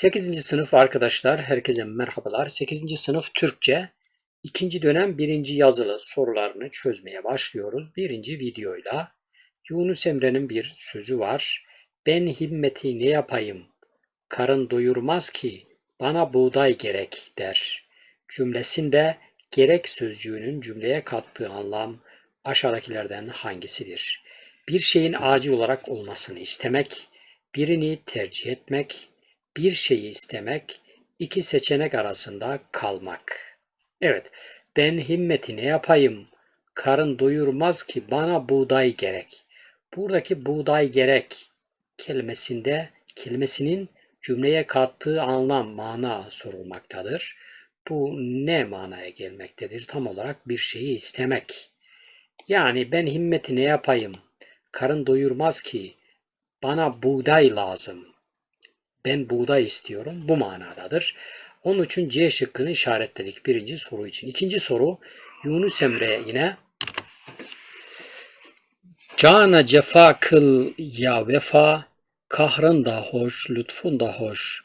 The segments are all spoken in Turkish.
8. sınıf arkadaşlar, herkese merhabalar. 8. sınıf Türkçe, ikinci dönem birinci yazılı sorularını çözmeye başlıyoruz. Birinci videoyla Yunus Emre'nin bir sözü var. Ben himmeti ne yapayım? Karın doyurmaz ki, bana buğday gerek der. Cümlesinde gerek sözcüğünün cümleye kattığı anlam aşağıdakilerden hangisidir? Bir şeyin acil olarak olmasını istemek, birini tercih etmek, bir şeyi istemek, iki seçenek arasında kalmak. Evet, ben himmeti ne yapayım? Karın doyurmaz ki bana buğday gerek. Buradaki buğday gerek kelimesinde kelimesinin cümleye kattığı anlam, mana sorulmaktadır. Bu ne manaya gelmektedir? Tam olarak bir şeyi istemek. Yani ben himmeti ne yapayım? Karın doyurmaz ki bana buğday lazım. Ben buğday istiyorum. Bu manadadır. Onun için C şıkkını işaretledik birinci soru için. İkinci soru Yunus Emre yine Cana cefa kıl ya vefa, kahrın da hoş, lütfun da hoş.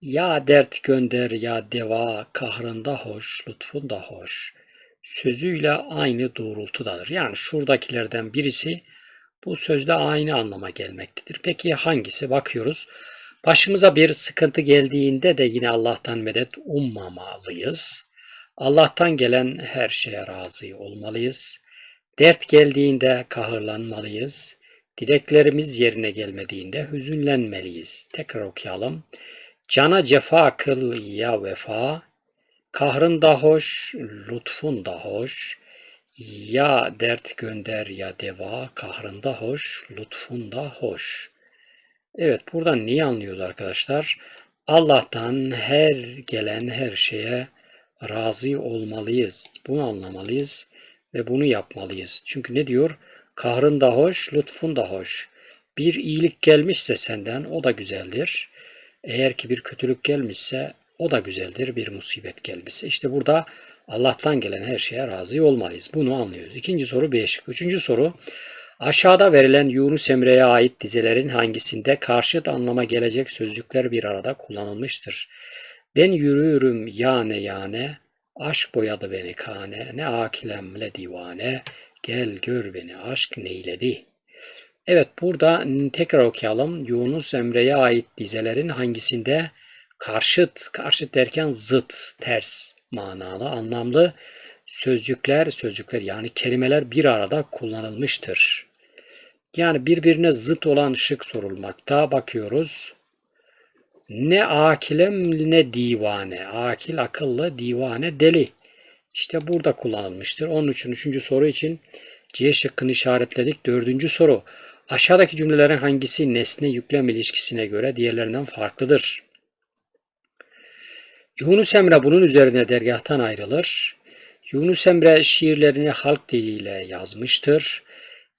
Ya dert gönder ya deva, kahrın da hoş, lütfun da hoş. Sözüyle aynı doğrultudadır. Yani şuradakilerden birisi bu sözde aynı anlama gelmektedir. Peki hangisi? Bakıyoruz. Başımıza bir sıkıntı geldiğinde de yine Allah'tan medet ummamalıyız. Allah'tan gelen her şeye razı olmalıyız. Dert geldiğinde kahırlanmalıyız. Dileklerimiz yerine gelmediğinde hüzünlenmeliyiz. Tekrar okuyalım. Cana cefa kıl ya vefa, kahrın da hoş, lütfun da hoş. Ya dert gönder ya deva, kahrın da hoş, lütfun da hoş. Evet buradan neyi anlıyoruz arkadaşlar? Allah'tan her gelen her şeye razı olmalıyız. Bunu anlamalıyız ve bunu yapmalıyız. Çünkü ne diyor? Kahrın da hoş, lütfun da hoş. Bir iyilik gelmişse senden o da güzeldir. Eğer ki bir kötülük gelmişse o da güzeldir. Bir musibet gelmişse. İşte burada Allah'tan gelen her şeye razı olmalıyız. Bunu anlıyoruz. İkinci soru B. Üçüncü soru. Aşağıda verilen Yunus Emre'ye ait dizelerin hangisinde karşıt anlama gelecek sözcükler bir arada kullanılmıştır? Ben yürüyorum yane yane, aşk boyadı beni kane, ne akilemle divane, gel gör beni aşk neyledi. Evet burada tekrar okuyalım. Yunus Emre'ye ait dizelerin hangisinde karşıt, karşıt derken zıt, ters manalı, anlamlı sözcükler, sözcükler yani kelimeler bir arada kullanılmıştır. Yani birbirine zıt olan şık sorulmakta. Bakıyoruz. Ne akilem ne divane. Akil akıllı, divane deli. İşte burada kullanılmıştır. Onun için üçüncü soru için C şıkkını işaretledik. Dördüncü soru. Aşağıdaki cümlelerin hangisi nesne yüklem ilişkisine göre diğerlerinden farklıdır? Yunus Emre bunun üzerine dergahtan ayrılır. Yunus Emre şiirlerini halk diliyle yazmıştır.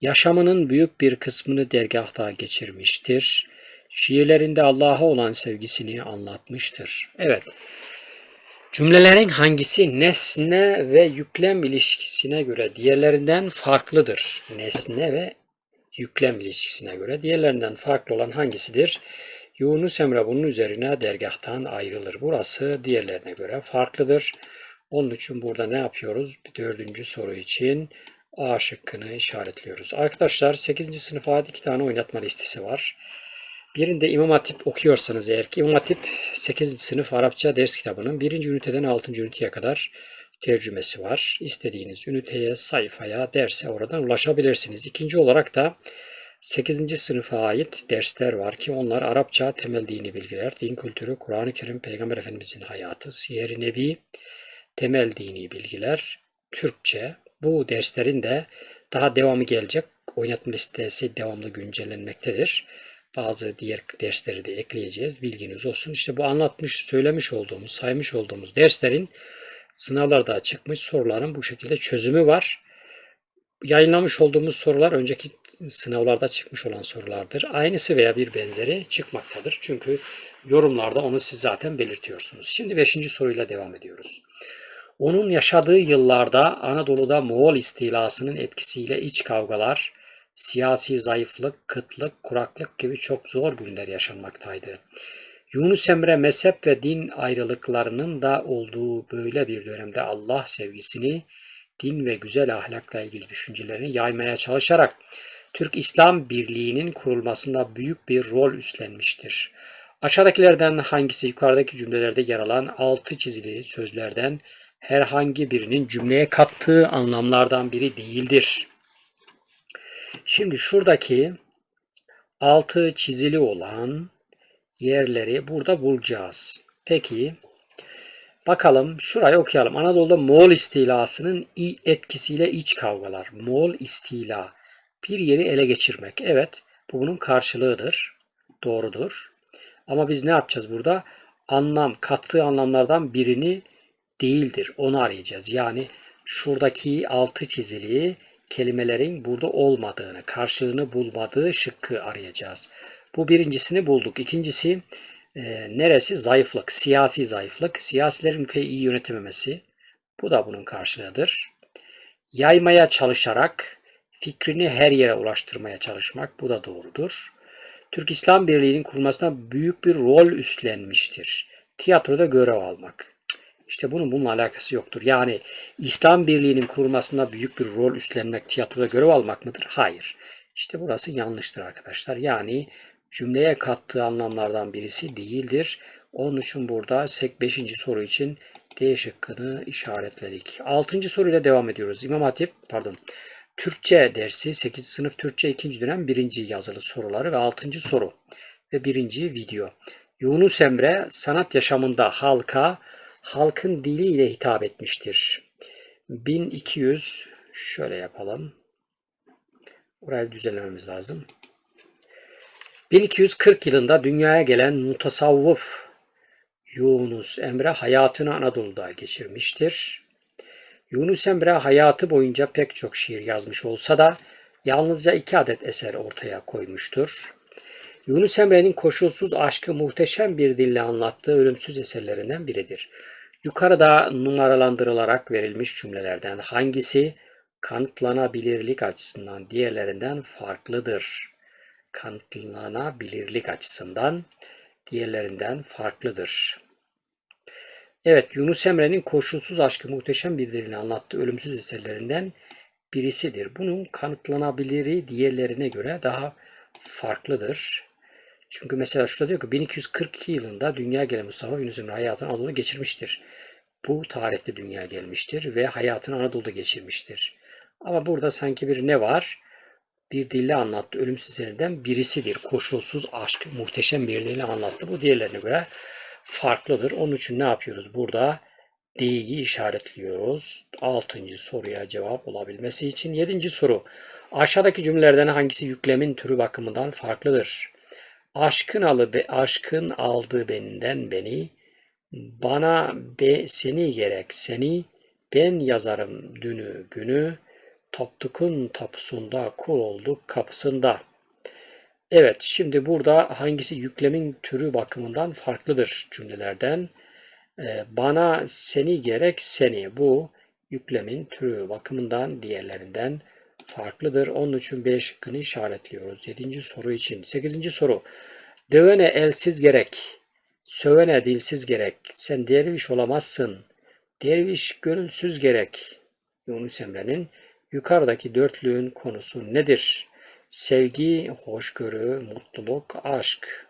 Yaşamının büyük bir kısmını dergahta geçirmiştir. Şiirlerinde Allah'a olan sevgisini anlatmıştır. Evet. Cümlelerin hangisi nesne ve yüklem ilişkisine göre diğerlerinden farklıdır? Nesne ve yüklem ilişkisine göre diğerlerinden farklı olan hangisidir? Yunus Emre bunun üzerine dergahtan ayrılır. Burası diğerlerine göre farklıdır. Onun için burada ne yapıyoruz? Bir dördüncü soru için A şıkkını işaretliyoruz. Arkadaşlar 8. sınıfa ait iki tane oynatma listesi var. Birinde İmam Hatip okuyorsanız eğer ki İmam Hatip 8. sınıf Arapça ders kitabının 1. üniteden 6. üniteye kadar tercümesi var. İstediğiniz üniteye, sayfaya, derse oradan ulaşabilirsiniz. İkinci olarak da 8. sınıfa ait dersler var ki onlar Arapça temel dini bilgiler, din kültürü, Kur'an-ı Kerim, Peygamber Efendimizin hayatı, siyer-i nebi, temel dini bilgiler, Türkçe. Bu derslerin de daha devamı gelecek. Oynatma listesi devamlı güncellenmektedir. Bazı diğer dersleri de ekleyeceğiz. Bilginiz olsun. İşte bu anlatmış, söylemiş olduğumuz, saymış olduğumuz derslerin sınavlarda çıkmış soruların bu şekilde çözümü var. Yayınlamış olduğumuz sorular önceki sınavlarda çıkmış olan sorulardır. Aynısı veya bir benzeri çıkmaktadır. Çünkü yorumlarda onu siz zaten belirtiyorsunuz. Şimdi 5. soruyla devam ediyoruz. Onun yaşadığı yıllarda Anadolu'da Moğol istilasının etkisiyle iç kavgalar, siyasi zayıflık, kıtlık, kuraklık gibi çok zor günler yaşanmaktaydı. Yunus Emre mezhep ve din ayrılıklarının da olduğu böyle bir dönemde Allah sevgisini, din ve güzel ahlakla ilgili düşüncelerini yaymaya çalışarak Türk İslam Birliği'nin kurulmasında büyük bir rol üstlenmiştir. Aşağıdakilerden hangisi yukarıdaki cümlelerde yer alan altı çizili sözlerden herhangi birinin cümleye kattığı anlamlardan biri değildir? Şimdi şuradaki altı çizili olan yerleri burada bulacağız. Peki bakalım şurayı okuyalım. Anadolu'da Moğol istilasının etkisiyle iç kavgalar. Moğol istila. Bir yeri ele geçirmek. Evet bu bunun karşılığıdır. Doğrudur. Ama biz ne yapacağız burada? Anlam, kattığı anlamlardan birini değildir. Onu arayacağız. Yani şuradaki altı çizili kelimelerin burada olmadığını, karşılığını bulmadığı şıkkı arayacağız. Bu birincisini bulduk. İkincisi e, neresi? Zayıflık, siyasi zayıflık. Siyasilerin ülkeyi iyi yönetememesi. Bu da bunun karşılığıdır. Yaymaya çalışarak fikrini her yere ulaştırmaya çalışmak. Bu da doğrudur. Türk İslam Birliği'nin kurulmasına büyük bir rol üstlenmiştir. Tiyatroda görev almak. İşte bunun bununla alakası yoktur. Yani İslam Birliği'nin kurulmasında büyük bir rol üstlenmek, tiyatroda görev almak mıdır? Hayır. İşte burası yanlıştır arkadaşlar. Yani cümleye kattığı anlamlardan birisi değildir. Onun için burada 5. soru için D şıkkını işaretledik. 6. soruyla devam ediyoruz. İmam Hatip, pardon, Türkçe dersi 8. sınıf Türkçe 2. dönem 1. yazılı soruları ve 6. soru ve 1. video. Yunus Emre sanat yaşamında halka halkın diliyle hitap etmiştir. 1200 şöyle yapalım. Burayı düzenlememiz lazım. 1240 yılında dünyaya gelen mutasavvıf Yunus Emre hayatını Anadolu'da geçirmiştir. Yunus Emre hayatı boyunca pek çok şiir yazmış olsa da yalnızca iki adet eser ortaya koymuştur. Yunus Emre'nin koşulsuz aşkı muhteşem bir dille anlattığı ölümsüz eserlerinden biridir. Yukarıda numaralandırılarak verilmiş cümlelerden hangisi kanıtlanabilirlik açısından diğerlerinden farklıdır? Kanıtlanabilirlik açısından diğerlerinden farklıdır. Evet, Yunus Emre'nin koşulsuz aşkı muhteşem bir dille anlattığı ölümsüz eserlerinden birisidir. Bunun kanıtlanabiliri diğerlerine göre daha farklıdır. Çünkü mesela şurada diyor ki 1242 yılında dünya gelen Mustafa Yunus Emre hayatını Anadolu'da geçirmiştir. Bu tarihte dünya gelmiştir ve hayatını Anadolu'da geçirmiştir. Ama burada sanki bir ne var? Bir dille anlattı. Ölümsüz eserlerden birisidir. Koşulsuz aşk, muhteşem bir dille anlattı. Bu diğerlerine göre farklıdır. Onun için ne yapıyoruz? Burada D'yi işaretliyoruz. Altıncı soruya cevap olabilmesi için. Yedinci soru. Aşağıdaki cümlelerden hangisi yüklemin türü bakımından farklıdır? Aşkın alı aşkın aldı benden beni, bana be seni gerek seni, ben yazarım dünü günü, toptukun tapusunda kul olduk kapısında. Evet, şimdi burada hangisi yüklemin türü bakımından farklıdır cümlelerden? Ee, bana seni gerek seni. Bu yüklemin türü bakımından diğerlerinden farklıdır. Onun için B şıkkını işaretliyoruz. 7. soru için. 8. soru. Dövene elsiz gerek, sövene dilsiz gerek. Sen derviş olamazsın. Derviş gönülsüz gerek. Yunus Emre'nin yukarıdaki dörtlüğün konusu nedir? Sevgi, hoşgörü, mutluluk, aşk.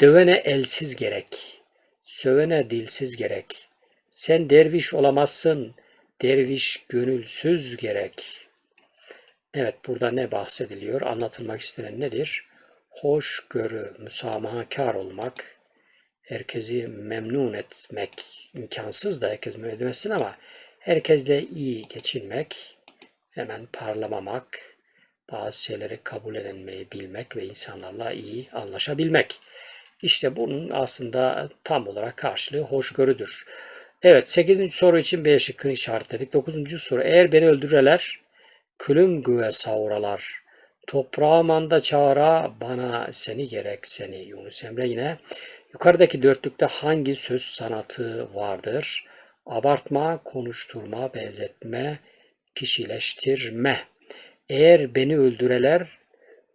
Dövene elsiz gerek, sövene dilsiz gerek. Sen derviş olamazsın, derviş gönülsüz gerek. Evet burada ne bahsediliyor? Anlatılmak istenen nedir? Hoşgörü, müsamahakar olmak, herkesi memnun etmek imkansız da herkes memnun edemezsin ama herkesle iyi geçinmek, hemen parlamamak, bazı şeyleri kabul edilmeyi bilmek ve insanlarla iyi anlaşabilmek. İşte bunun aslında tam olarak karşılığı hoşgörüdür. Evet 8. soru için B şıkkını işaretledik. 9. soru eğer beni öldüreler külüm güve savuralar. Toprağımanda çağıra bana seni gerek seni. Yunus Emre yine yukarıdaki dörtlükte hangi söz sanatı vardır? Abartma, konuşturma, benzetme, kişileştirme. Eğer beni öldüreler,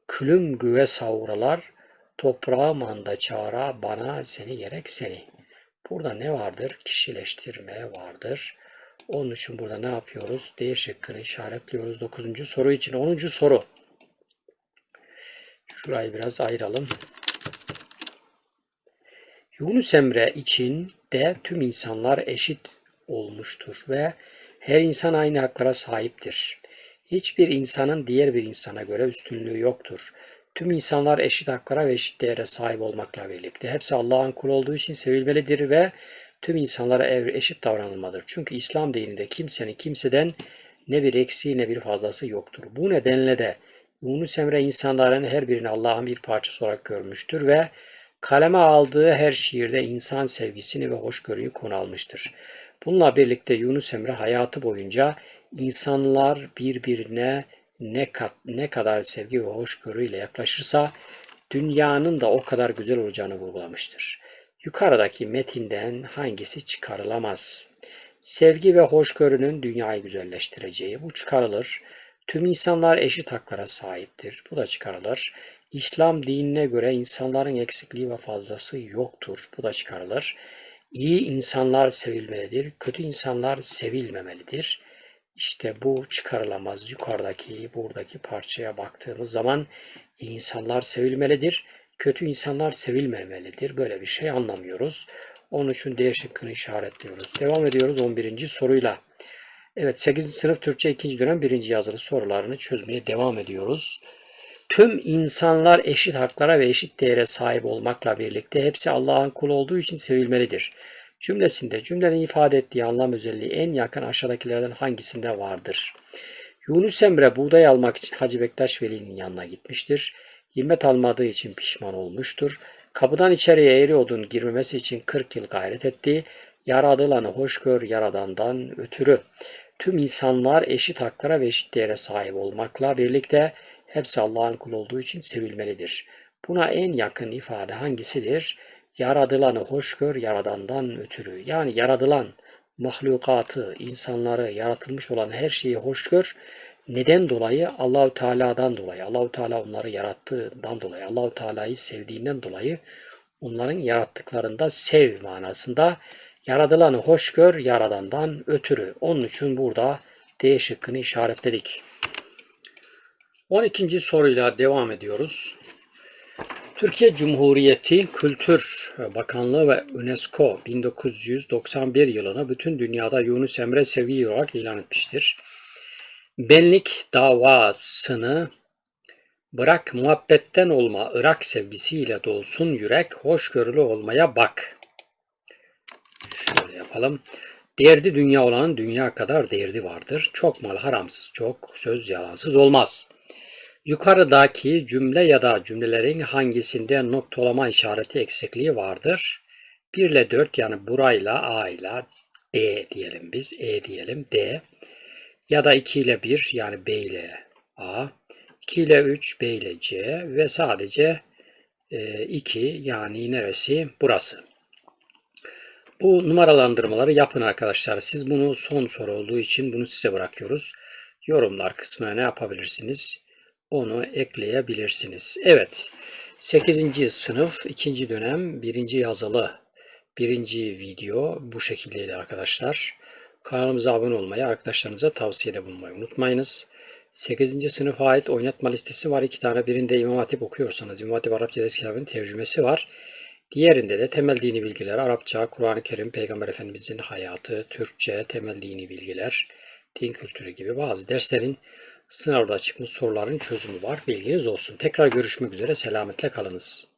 külüm güve savuralar, Toprağım anda çağıra bana seni gerek seni. Burada ne vardır? Kişileştirme vardır. Onun için burada ne yapıyoruz? D şıkkını işaretliyoruz. 9. soru için 10. soru. Şurayı biraz ayıralım. Yunus Emre için de tüm insanlar eşit olmuştur ve her insan aynı haklara sahiptir. Hiçbir insanın diğer bir insana göre üstünlüğü yoktur. Tüm insanlar eşit haklara ve eşit değere sahip olmakla birlikte hepsi Allah'ın kulu olduğu için sevilmelidir ve tüm insanlara ev- eşit davranılmalıdır. Çünkü İslam dininde kimsenin kimseden ne bir eksiği ne bir fazlası yoktur. Bu nedenle de Yunus Emre insanların her birini Allah'ın bir parçası olarak görmüştür ve kaleme aldığı her şiirde insan sevgisini ve hoşgörüyü konu almıştır. Bununla birlikte Yunus Emre hayatı boyunca insanlar birbirine ne, kat, ne kadar sevgi ve hoşgörüyle yaklaşırsa dünyanın da o kadar güzel olacağını vurgulamıştır. Yukarıdaki metinden hangisi çıkarılamaz? Sevgi ve hoşgörünün dünyayı güzelleştireceği bu çıkarılır. Tüm insanlar eşit haklara sahiptir. Bu da çıkarılır. İslam dinine göre insanların eksikliği ve fazlası yoktur. Bu da çıkarılır. İyi insanlar sevilmelidir, kötü insanlar sevilmemelidir. İşte bu çıkarılamaz. Yukarıdaki, buradaki parçaya baktığımız zaman insanlar sevilmelidir, kötü insanlar sevilmemelidir. Böyle bir şey anlamıyoruz. Onun için D şıkkını işaretliyoruz. Devam ediyoruz 11. soruyla. Evet 8. sınıf Türkçe 2. dönem 1. yazılı sorularını çözmeye devam ediyoruz. Tüm insanlar eşit haklara ve eşit değere sahip olmakla birlikte hepsi Allah'ın kulu olduğu için sevilmelidir. Cümlesinde cümlenin ifade ettiği anlam özelliği en yakın aşağıdakilerden hangisinde vardır? Yunus Emre buğday almak için Hacı Bektaş Veli'nin yanına gitmiştir. Himmet almadığı için pişman olmuştur. Kapıdan içeriye eğri odun girmemesi için 40 yıl gayret etti. Yaradılanı hoş gör yaradandan ötürü. Tüm insanlar eşit haklara ve eşit değere sahip olmakla birlikte hepsi Allah'ın kulu olduğu için sevilmelidir. Buna en yakın ifade hangisidir? Yaradılanı hoş gör yaradandan ötürü. Yani yaradılan mahlukatı, insanları, yaratılmış olan her şeyi hoş gör. Neden dolayı? Allahü Teala'dan dolayı. Allahü Teala onları yarattığından dolayı. Allahü Teala'yı sevdiğinden dolayı onların yarattıklarında sev manasında yaradılanı hoş gör yaradandan ötürü. Onun için burada D şıkkını işaretledik. 12. soruyla devam ediyoruz. Türkiye Cumhuriyeti Kültür Bakanlığı ve UNESCO 1991 yılını bütün dünyada Yunus Emre seviye olarak ilan etmiştir. Benlik davasını bırak muhabbetten olma Irak sevgisiyle dolsun yürek hoşgörülü olmaya bak. Şöyle yapalım. Derdi dünya olanın dünya kadar derdi vardır. Çok mal haramsız, çok söz yalansız olmaz. Yukarıdaki cümle ya da cümlelerin hangisinde noktalama işareti eksikliği vardır? 1 ile 4 yani burayla A ile D diyelim biz. E diyelim D. Ya da 2 ile 1 yani B ile A. 2 ile 3 B ile C ve sadece 2 yani neresi? Burası. Bu numaralandırmaları yapın arkadaşlar. Siz bunu son soru olduğu için bunu size bırakıyoruz. Yorumlar kısmına ne yapabilirsiniz? Onu ekleyebilirsiniz. Evet. 8. sınıf 2. dönem 1. yazılı 1. video bu şekildeydi arkadaşlar. Kanalımıza abone olmayı, arkadaşlarınıza tavsiyede bulunmayı unutmayınız. 8. sınıfa ait oynatma listesi var. İki tane birinde İmam Hatip okuyorsanız İmam Hatip Arapça ders tercümesi var. Diğerinde de temel dini bilgiler, Arapça, Kur'an-ı Kerim, Peygamber Efendimizin hayatı, Türkçe, temel dini bilgiler, din kültürü gibi bazı derslerin sınavda çıkmış soruların çözümü var. Bilginiz olsun. Tekrar görüşmek üzere. Selametle kalınız.